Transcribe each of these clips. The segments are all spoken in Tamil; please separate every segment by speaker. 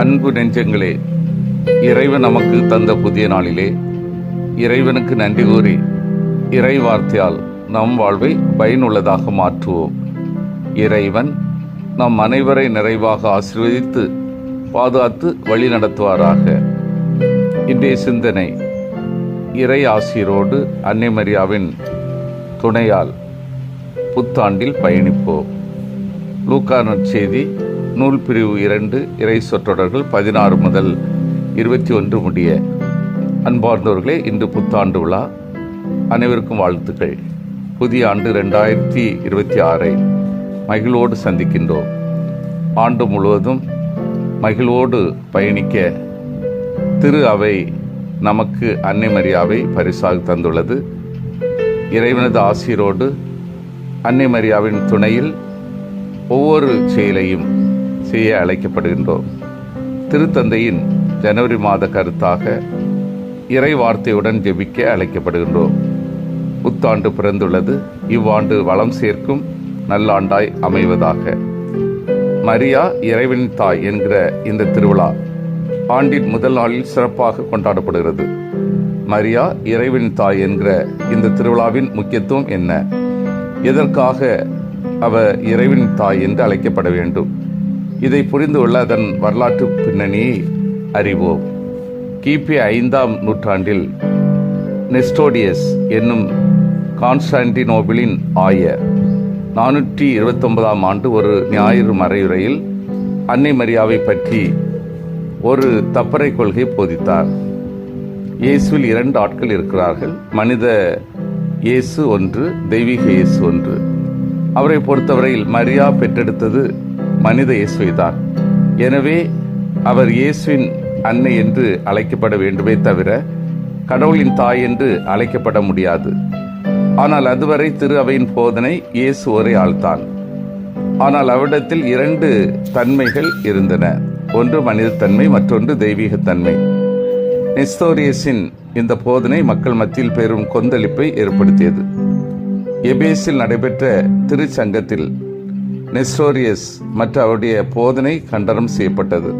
Speaker 1: அன்பு நெஞ்சங்களே இறைவன் நமக்கு தந்த புதிய நாளிலே இறைவனுக்கு நன்றி கூறி இறை வார்த்தையால் நம் வாழ்வை பயனுள்ளதாக மாற்றுவோம். இறைவன் நம் அனைவரை நிறைவாக ஆசீர்வதித்து பாதுகாத்து வழி நடத்துவாராக. இன்றைய சிந்தனை இறை ஆசிரியரோடு அன்னை மரியாவின் துணையால் புத்தாண்டில் பயணிப்போம். லூக்கான செய்தி நூல் பிரிவு இரண்டு இறை சொற்றொடர்கள் பதினாறு முதல் இருபத்தி ஒன்று முடிய. அன்பார்ந்தவர்களே இன்று புத்தாண்டு விழா. அனைவருக்கும் வாழ்த்துக்கள். புதிய ஆண்டு ரெண்டாயிரத்தி இருபத்தி ஆறை மகிழ்வோடு சந்திக்கின்றோம். ஆண்டு முழுவதும் மகிழ்வோடு பயணிக்க திரு அவை நமக்கு அன்னை மரியாவை பரிசாக தந்துள்ளது. இறைவனது ஆசிரோடு அன்னை மரியாவின் துணையில் ஒவ்வொரு செயலையும் செய்ய அழைக்கப்படுகின்றோம். திருத்தந்தையின் ஜனவரி மாத கருத்தாக இறை வார்த்தையுடன் ஜெபிக்க அழைக்கப்படுகின்றோம். புத்தாண்டு பிறந்துள்ளது. இவ்வாண்டு வளம் சேர்க்கும் நல்லாண்டாய் அமைவதாக. மரியா இறைவன் தாய் என்கிற இந்த திருவிழா ஆண்டின் முதல் நாளில் சிறப்பாக கொண்டாடப்படுகிறது. மரியா இறைவன் தாய் என்கிற இந்த திருவிழாவின் முக்கியத்துவம் என்ன? எதற்காக அவ இறைவன் தாய் என்று அழைக்கப்பட வேண்டும்? இதை புரிந்து கொள்ள அதன் வரலாற்று பின்னணியை அறிவோம். கிபி ஐந்தாம் நூற்றாண்டில் நெஸ்டோடியஸ் என்னும் கான்ஸ்டான்டினோபிளின் ஆயர் நானூற்றி இருபத்தொன்பதாம் ஆண்டு ஒரு ஞாயிறு மறையுறையில் அன்னை மரியாவை பற்றி ஒரு தப்பறை கொள்கை போதித்தார். இயேசுவில் இரண்டு ஆட்கள் இருக்கிறார்கள். மனித இயேசு ஒன்று தெய்வீக இயேசு ஒன்று. அவரை பொறுத்தவரையில் மரியா பெற்றெடுத்தது மனித இயேசுவை தான். எனவே அவர் இயேசுவின் அன்னை என்று அழைக்கப்பட வேண்டுமே தவிர கடவுளின் தாய் என்று அழைக்கப்பட முடியாது. ஆனால் அதுவரை திரு அவையின் போதனை இயேசு ஒரே ஆள்தான். ஆனால் அவரிடத்தில் இரண்டு தன்மைகள் இருந்தன. ஒன்று மனிதத்தன்மை மற்றொன்று தெய்வீகத்தன்மை. நெஸ்தோரியஸின் இந்த போதனை மக்கள் மத்தியில் பெரும் கொந்தளிப்பை ஏற்படுத்தியது. எபேஸில் நடைபெற்ற திருச்சங்கத்தில் நெஸ்டோரியஸ் மற்ற அவருடைய போதனை கண்டனம் செய்யப்பட்டது.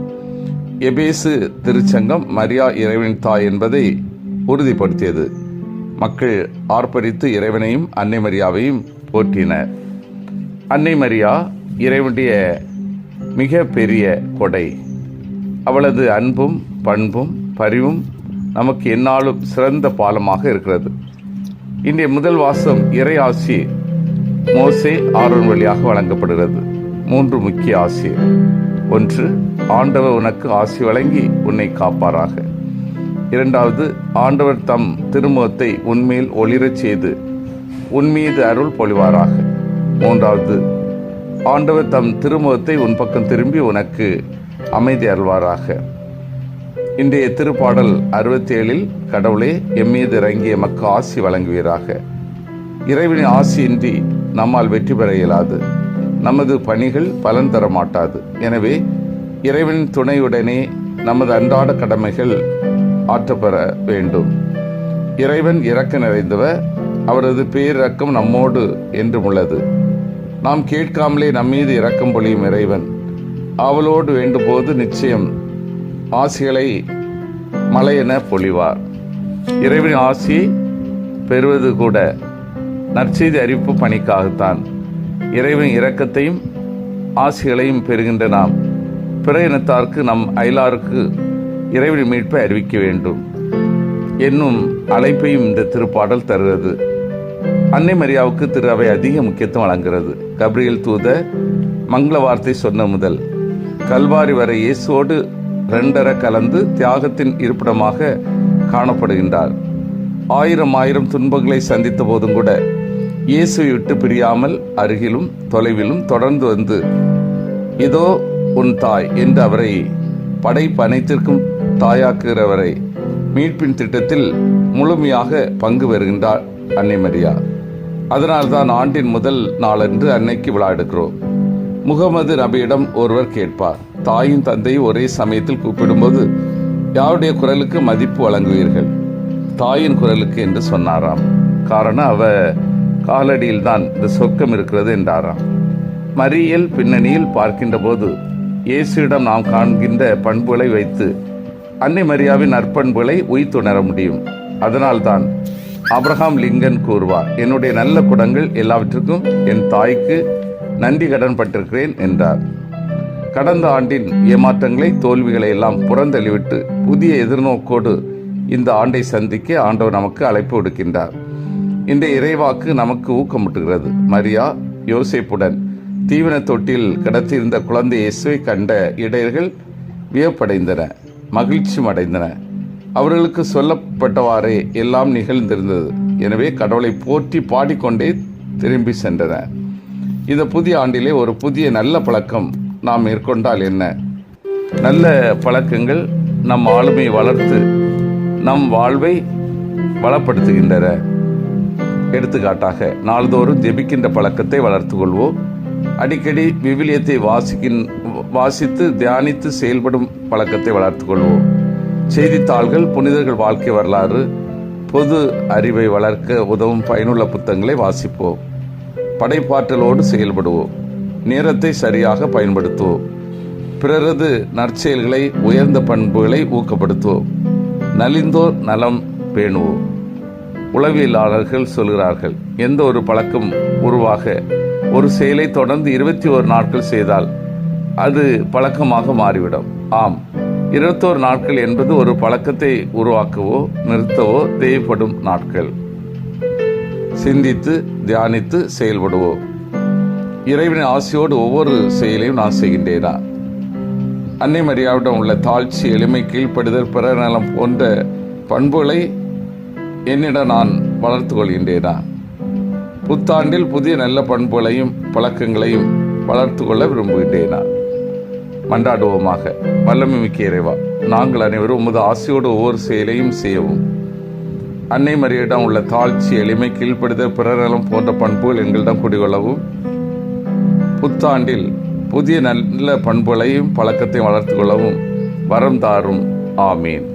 Speaker 1: எபேசு திருச்சங்கம் மரியா இறைவன் தாய் என்பதை உறுதிப்படுத்தியது. மக்கள் ஆர்ப்பரித்து இறைவனையும் அன்னை மரியாவையும் போற்றினர். அன்னை மரியா இறைவனுடைய மிக பெரிய கொடை. அவளது அன்பும் பண்பும் பரிவும் நமக்கு என்னாலும் சிறந்த பாலமாக இருக்கிறது. இன்றைய முதல் வாசம் இறை ஆசி மோசே ஆரோன் வழியாக வழங்கப்படுகிறது. மூன்று முக்கிய ஆசி ஒன்று ஆண்டவர் உனக்கு ஆசி வழங்கி உன்னை காப்பாராக. இரண்டாவது ஆண்டவர் தம் திருமுகத்தை உன்மேல் ஒளிரச் செய்து உன்மீது அருள் பொழிவாராக. மூன்றாவது ஆண்டவர் தம் திருமுகத்தை உன் பக்கம் திரும்பி உனக்கு அமைதி அருள்வாராக. இன்றைய திருப்பாடல் அறுபத்தி ஏழில் கடவுளே எம்மீது இறங்கிய மக்கு ஆசி வழங்குவீராக. இறைவனின் ஆசியின்றி நம்மால் வெற்றி பெற இயலாது. நமது பணிகள் பலன் தர மாட்டாது. எனவே இறைவனின் துணையுடனே நமது அன்றாட கடமைகள் ஆற்றப்பெற வேண்டும். இறைவன் இறக்க நிறைந்தவர். அவரது பேரிறக்கம் நம்மோடு என்றும் உள்ளது. நாம் கேட்காமலே நம்மீது இறக்கம் பொழியும் இறைவன். அவளோடு வேண்டும்போது நிச்சயம் ஆசிகளை மலையென பொழிவார். இறைவனின் ஆசி பெறுவது கூட நற்செய்தி அறிவிப்பு பணிக்காகத்தான். இறைவன் இரக்கத்தையும் ஆசைகளையும் பெறுகின்ற நாம் பிற இனத்தாருக்கு நம் அயலாருக்கு இறைவன் மீட்பை அறிவிக்க வேண்டும். என்னும் அழைப்பையும் இந்த திருப்பாடல் தருகிறது. அன்னை மரியாவுக்கு திரு அவை அதிக முக்கியத்துவம் வழங்குகிறது. கபிரியல் தூத மங்கள வார்த்தை சொன்ன முதல் கல்வாரி வரை இயேசுவோடு ரெண்டர கலந்து தியாகத்தின் இருப்பிடமாக காணப்படுகின்றார். ஆயிரம் ஆயிரம் துன்பங்களை சந்தித்த போதும் கூட இயேசுவை விட்டு பிரியாமல் அருகிலும் தொலைவிலும் தொடர்ந்து வந்து இதோ உன் தாய் என்று அவரை படைப்பு அனைத்திற்கும் தாயாக்குகிறவரை மீட்பின் திட்டத்தில் முழுமையாக பங்கு பெறுகின்றார் அன்னை மரியா. அதனால்தான் ஆண்டின் முதல் நாளன்று அன்னைக்கு விழா எடுக்கிறோம். முகமது நபியிடம் ஒருவர் கேட்பார் தாயும் தந்தையும் ஒரே சமயத்தில் கூப்பிடும்போது யாருடைய குரலுக்கு மதிப்பு வழங்குவீர்கள்? தாயின் குரலுக்கு என்று சொன்னாராம். காரணம் அவ காலடியில் தான் இந்த சொர்க்கம் இருக்கிறது என்றாராம். மறியல் பின்னணியில் பார்க்கின்ற போது இயேசுவிடம் நாம் காண்கின்ற பண்புகளை வைத்து அன்னை மரியாவின் நற்பண்புகளை உய்த்துணர முடியும். அதனால்தான் அப்ரஹாம் லிங்கன் கூறுவார் என்னுடைய நல்ல குடங்கள் எல்லாவற்றுக்கும் என் தாய்க்கு நன்றி கடன் பட்டிருக்கிறேன் என்றார். கடந்த ஆண்டின் ஏமாற்றங்களை தோல்விகளை எல்லாம் புறந்தள்ளிவிட்டு புதிய எதிர்நோக்கோடு இந்த ஆண்டை சந்திக்க ஆண்டவர் நமக்கு அழைப்பு விடுக்கின்றார். இந்த இறைவாக்கு நமக்கு ஊக்கமுட்டுகிறது. மரியா யோசேப்புடன் தீவன தொட்டில் கிடத்திருந்த குழந்தை இயேசுவை கண்ட இடையர்கள் வியப்படைந்தன மகிழ்ச்சியும் அடைந்தன அவர்களுக்கு சொல்லப்பட்டவாறே எல்லாம் நிகழ்ந்திருந்தது. எனவே கடவுளை போற்றி பாடிக்கொண்டே திரும்பி சென்றன. இந்த புதிய ஆண்டிலே ஒரு புதிய நல்ல பழக்கம் நாம் மேற்கொண்டால் என்ன? நல்ல பழக்கங்கள் நம் ஆளுமையை வளர்த்து நம் வாழ்வை வளப்படுத்துகின்றன. எடுத்துக்காட்டாக நாள்தோறும் ஜெபிக்கின்ற பழக்கத்தை வளர்த்து கொள்வோம். அடிக்கடி விவிலியத்தை வாசிக்கின் வாசித்து தியானித்து செயல்படும் பழக்கத்தை வளர்த்து கொள்வோம். செய்தித்தாள்கள் புனிதர்கள் வாழ்க்கை வரலாறு பொது அறிவை வளர்க்க உதவும் பயனுள்ள புத்தகங்களை வாசிப்போம். படைப்பாற்றலோடு செயல்படுவோம். நேரத்தை சரியாக பயன்படுத்துவோம். பிறரது நற்செயல்களை உயர்ந்த பண்புகளை ஊக்கப்படுத்துவோம். நலிந்தோர் நலம் பேணுவோம். உளவியலாளர்கள் சொல்கிறார்கள். எந்த ஒரு பழக்கம் உருவாக ஒரு செயலை தொடர்ந்து இருபத்தி ஒரு நாட்கள் செய்தால் அது பழக்கமாக மாறிவிடும். ஆம் இருபத்தோரு நாட்கள் என்பது ஒரு பழக்கத்தை உருவாக்கவோ நிறுத்தவோ தேவைப்படும் நாட்கள். சிந்தித்து தியானித்து செயல்படுவோம் இறைவனின் ஆசையோடு ஒவ்வொரு செயலையும் நான் செய்கின்றேனா? அன்னை மரியாவிடம் உள்ள தாழ்ச்சி எளிமை கீழ்ப்படுதல் பிறநலம் போன்ற பண்புகளை என்னிடம் நான் வளர்த்து கொள்கின்றேனா? புத்தாண்டில் புதிய நல்ல பண்புகளையும் பழக்கங்களையும் வளர்த்து கொள்ள விரும்புகின்றேனா? மன்றாடுவோமாக. வல்லமை மிக்க இறைவா நாங்கள் அனைவரும் உமது ஆசையோடு ஒவ்வொரு செயலையும் செய்யவும். அன்னை மரியிடம் உள்ள தாழ்ச்சி எளிமை கீழ்ப்படுதல் பிறநலம் போன்ற பண்புகள் எங்களிடம் குடிகொள்ளவும். புத்தாண்டில் புதிய நல்ல பண்புகளையும் பழக்கத்தையும் வளர்த்து கொள்ளவும் வரம் தாரும். ஆமீன்.